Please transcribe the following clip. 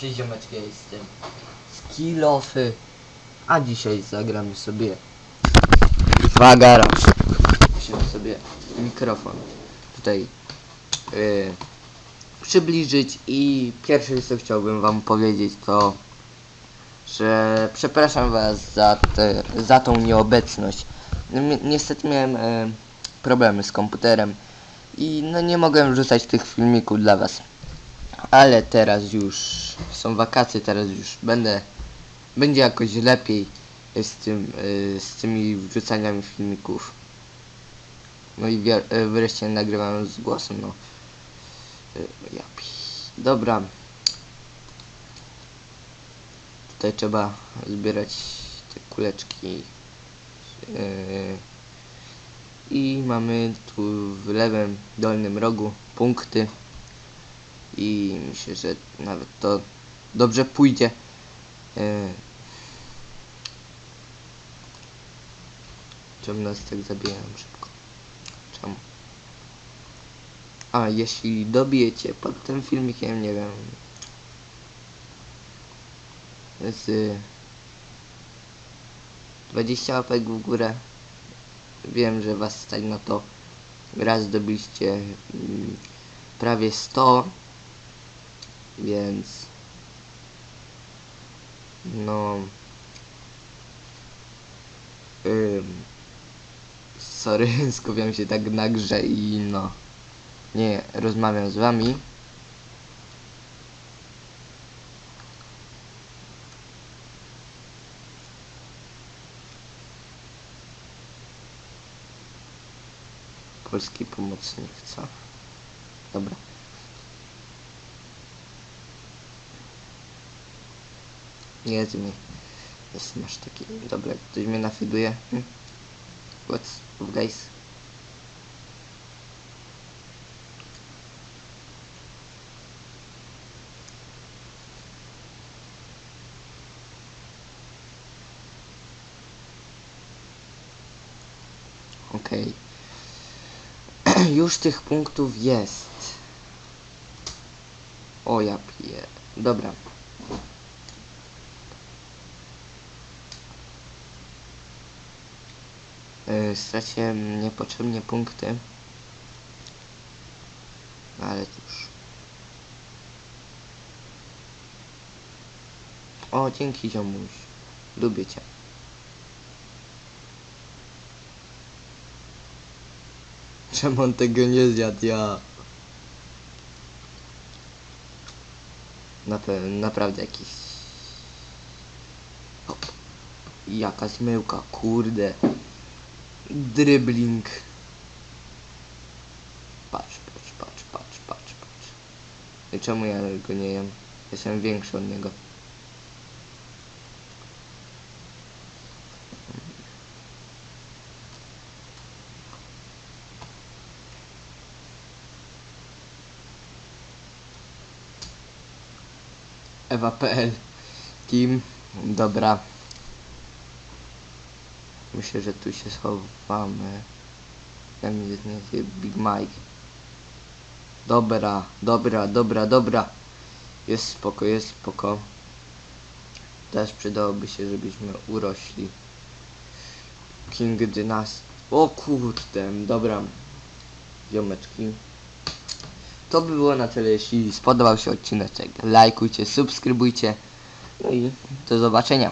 Cześć ziomeczki, ja jestem Skillofy A dzisiaj zagramy sobie. Wagaraż Musimy sobie mikrofon tutaj yy, przybliżyć i pierwsze co chciałbym wam powiedzieć to że przepraszam was za, te, za tą nieobecność. Ni- niestety miałem e, problemy z komputerem i no nie mogłem wrzucać tych filmików dla was. Ale teraz już są wakacje, teraz już będę, będzie jakoś lepiej z tym, y, z tymi wrzucaniami filmików. No i y, wreszcie nagrywam z głosem, no. Pi... Dobra. Tutaj trzeba zbierać te kuleczki. I mamy tu w lewym dolnym rogu punkty i myślę, że nawet to dobrze pójdzie. E... Czemu nas tak zabijają szybko? Czemu? A, jeśli dobijecie pod tym filmikiem, nie wiem, z 20 łapek w górę, wiem, że was stać na to. Raz dobiliście mm, prawie 100 więc no ym, sorry, skupiam się tak na grze i no nie rozmawiam z wami polski pomocnik, co? Dobra. Jest mi. Jest, masz taki. Dobra, ktoś mnie nafiduje. Hm? What's up, guys? Okej. Już tych punktów jest. O ja piję. Dobra. Straciłem niepotrzebnie punkty. No ale cóż. O, dzięki ziomuś. Lubię cię. Czemu on tego nie zjadł? Ja. Nape- naprawdę jakiś... Jaka zmyłka, kurde. Dribbling. Patrz, patrz, patrz, patrz, patrz, patrz. I czemu ja go nie jem? Jestem większy od niego. Ewa.pl Team. Dobra. Myślę, że tu się schowamy. Tam jest Big Mike. Dobra, dobra, dobra, dobra. Jest spoko, jest spoko. Też przydałoby się, żebyśmy urośli. King Dynasty. O kurde, dobra. Ziomeczki. To by było na tyle, jeśli spodobał się odcineczek. Lajkujcie, subskrybujcie. No i do zobaczenia.